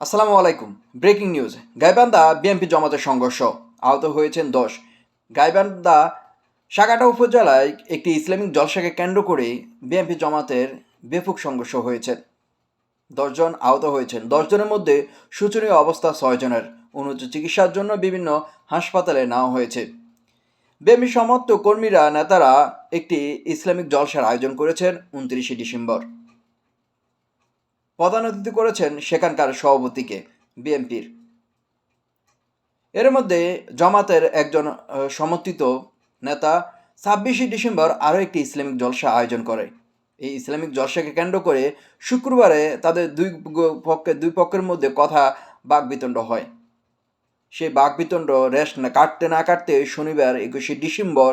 আসসালামু আলাইকুম। Breaking news Gaibandha BNP জমাতের সংঘর্ষ, আহত হয়েছেন দশ। গাইবান্ধা সাগাটা উপজেলায় একটি ইসলামিক জলসাকে কেন্দ্র করে বিএনপি জমাতের ব্যাপক সংঘর্ষ হয়েছে। দশজন আহত হয়েছেন। দশজনের মধ্যে শোচনীয় অবস্থা ছয়জনের উন্নত চিকিৎসার জন্য বিভিন্ন হাসপাতালে নেওয়া হয়েছে। বিএনপি সমর্থ কর্মীরা, নেতারা একটি ইসলামিক জলসার আয়োজন করেছেন উনত্রিশে ডিসেম্বর। অতিথি করেছেন সেখানকার সভাপতিকে, বিএনপির। এর মধ্যে জামাতের একজন সমর্থিত নেতা ছাব্বিশে ডিসেম্বর আরও একটি ইসলামিক জলসা আয়োজন করে। এই ইসলামিক জলসাকে কেন্দ্র করে শুক্রবারে তাদের দুই পক্ষের দুই পক্ষের মধ্যে কথা বাকবিতণ্ড হয়। সেই বাকবিতণ্ড রেস্ট না, কাটতে না কাটতে শনিবার একুশে ডিসেম্বর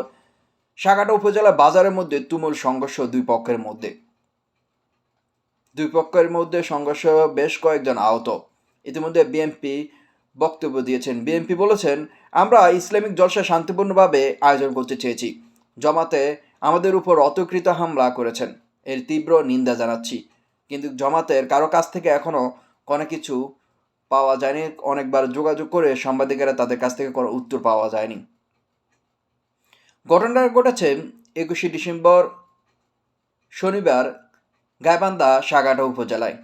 সাগাটা উপজেলা বাজারের মধ্যে তুমুল সংঘর্ষ দুই পক্ষের মধ্যে। দুই পক্ষের মধ্যে সংঘর্ষ বেশ কয়েকজন আহত। ইতিমধ্যে বিএনপি বক্তব্য দিয়েছেন। বিএনপি বলেছেন, আমরা ইসলামিক জলসা শান্তিপূর্ণভাবে আয়োজন করতে চেয়েছি। জমাতে আমাদের উপর অতকৃত হামলা করেছেন। এর তীব্র নিন্দা জানাচ্ছি। কিন্তু জমাতের কারও কাছ থেকে এখনও কোনো কিছু পাওয়া যায়নি। অনেকবার যোগাযোগ করে সাংবাদিকেরা তাদের কাছ থেকে কোনো উত্তর পাওয়া যায়নি। ঘটনাটা ঘটেছে একুশে ডিসেম্বর শনিবার গাইবান্ধা সাগাটা উপজেলায়।